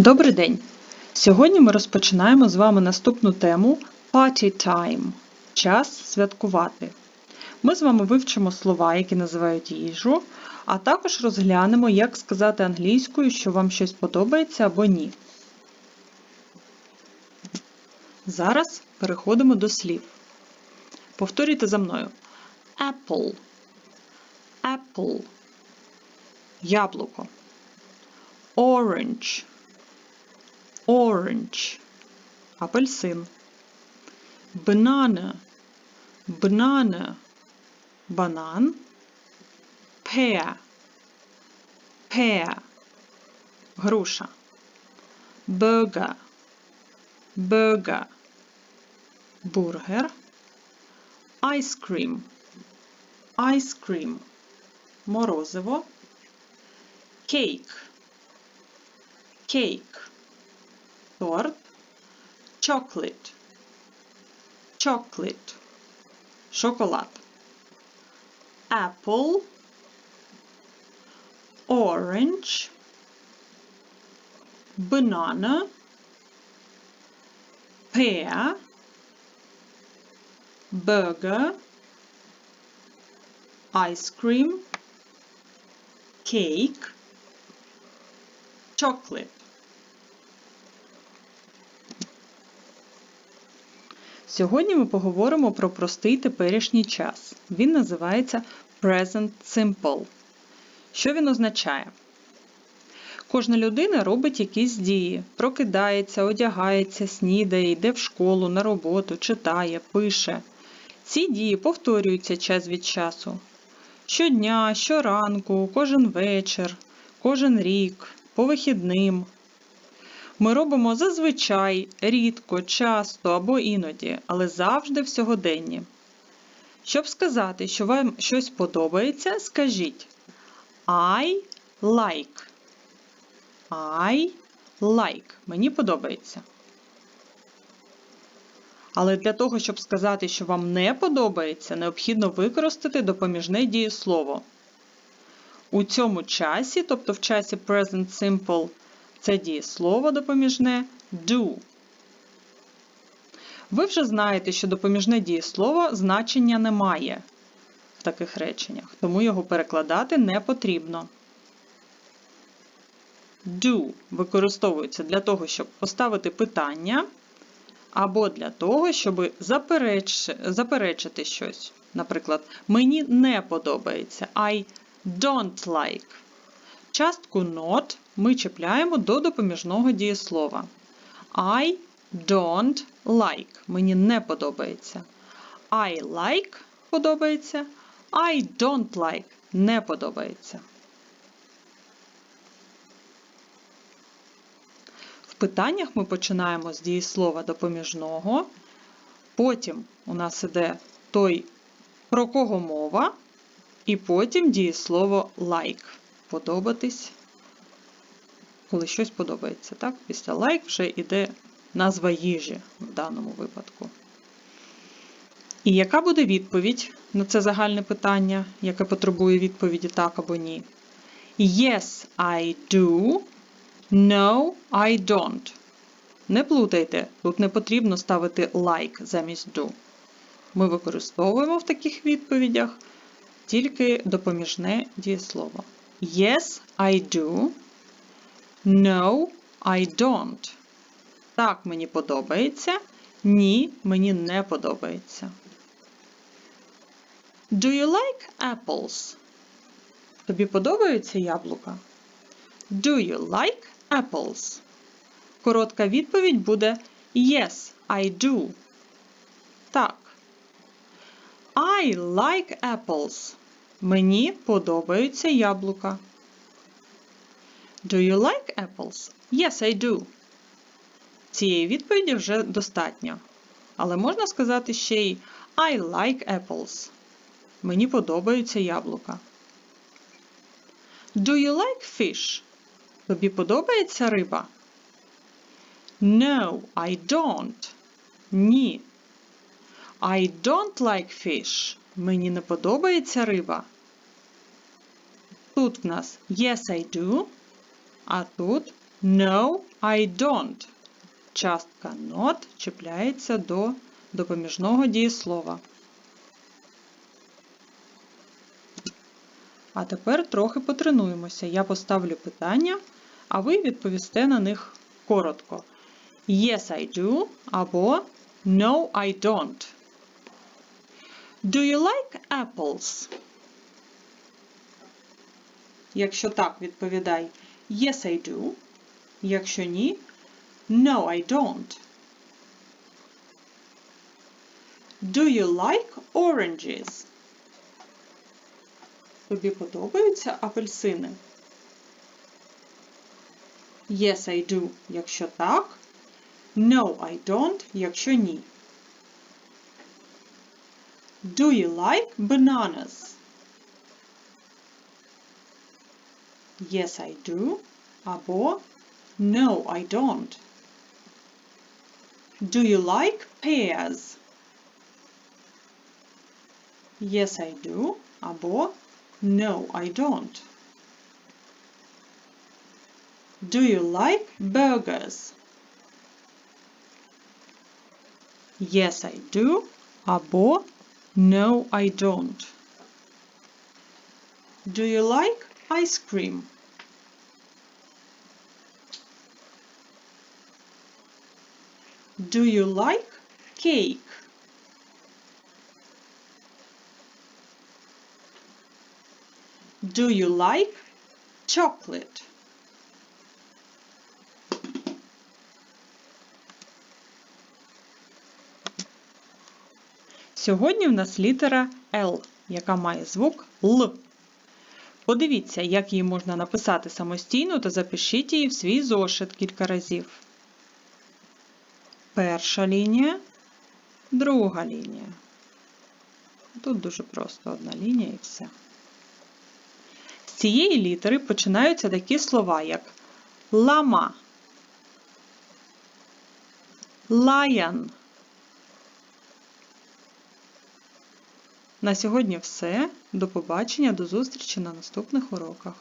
Добрий день! Сьогодні ми розпочинаємо з вами наступну тему Party Time час святкувати. Ми з вами вивчимо слова, які називають їжу, а також розглянемо, як сказати англійською, що вам щось подобається або ні. Зараз переходимо до слів. Повторюйте за мною. Apple. Apple. Яблуко. Orange. Orange. Апельсин. Banana. Banana. Банан. Pear. Pear. Груша. Burger. Burger. Бургер. Ice cream. Ice cream. Морозиво. Cake. Cake. Торт. Chocolate. Chocolate. Шоколад. Apple. Orange. Banana. Pear. Burger. Ice cream. Cake. Chocolate. Сьогодні ми поговоримо про простий теперішній час. Він називається Present Simple. Що він означає? Кожна людина робить якісь дії, прокидається, одягається, снідає, йде в школу, на роботу, читає, пише. Ці дії повторюються час від часу. Щодня, щоранку, кожен вечір, кожен рік, по вихідним. Ми робимо зазвичай, рідко, часто або іноді, але завжди в сьогоденні. Щоб сказати, що вам щось подобається, скажіть I like. I like. Мені подобається. Але для того, щоб сказати, що вам не подобається, необхідно використати допоміжне дієслово. У цьому часі, тобто в часі Present Simple, це дієслово допоміжне do. Ви вже знаєте, що допоміжне дієслово значення не має в таких реченнях, тому його перекладати не потрібно. Do використовується для того, щоб поставити питання, або для того, щоб запереч... заперечити щось. Наприклад, мені не подобається. I don't like. Частку not ми чіпляємо до допоміжного дієслова. I don't like. Мені не подобається. I like подобається. I don't like не подобається. В питаннях ми починаємо з дієслова допоміжного. Потім у нас іде той, про кого мова, і потім дієслово like. Подобатись, коли щось подобається. Так? Після like вже йде назва їжі в даному випадку. І яка буде відповідь на це загальне питання, яке потребує відповіді так або ні? Yes, I do. No, I don't. Не плутайте, тут не потрібно ставити like замість do. Ми використовуємо в таких відповідях тільки допоміжне дієслово. Yes, I do. No, I don't. Так, мені подобається. Ні, мені не подобається. Do you like apples? Тобі подобаються яблука? Do you like apples? Коротка відповідь буде Yes, I do. Так. I like apples. Мені подобаються яблука. Do you like apples? Yes, I do. Цієї відповіді вже достатньо. Але можна сказати ще й I like apples. Мені подобаються яблука. Do you like fish? Тобі подобається риба? No, I don't. Ні. I don't like fish. Мені не подобається риба. Тут в нас Yes, I do. А тут No, I don't. Частка not чіпляється до допоміжного дієслова. А тепер трохи потренуємося. Я поставлю питання, а ви відповісте на них коротко. Yes, I do або No, I don't. Do you like apples? Якщо так, відповідай Yes, I do. Якщо ні, No, I don't. Do you like oranges? Тобі подобаються апельсини? Yes, I do, якщо так. No, I don't, якщо ні. Do you like bananas? Yes, I do. Або No, I don't. Do you like pears? Yes, I do. Або No, I don't. Do you like burgers? Yes, I do. Або No, I don't. Do you like ice cream? Do you like cake? Do you like chocolate? Сьогодні в нас літера L, яка має звук Л. Подивіться, як її можна написати самостійно та запишіть її в свій зошит кілька разів. Перша лінія, друга лінія. Тут дуже просто одна лінія і все. З цієї літери починаються такі слова, як лама, лаян. На сьогодні все. До побачення, до зустрічі на наступних уроках.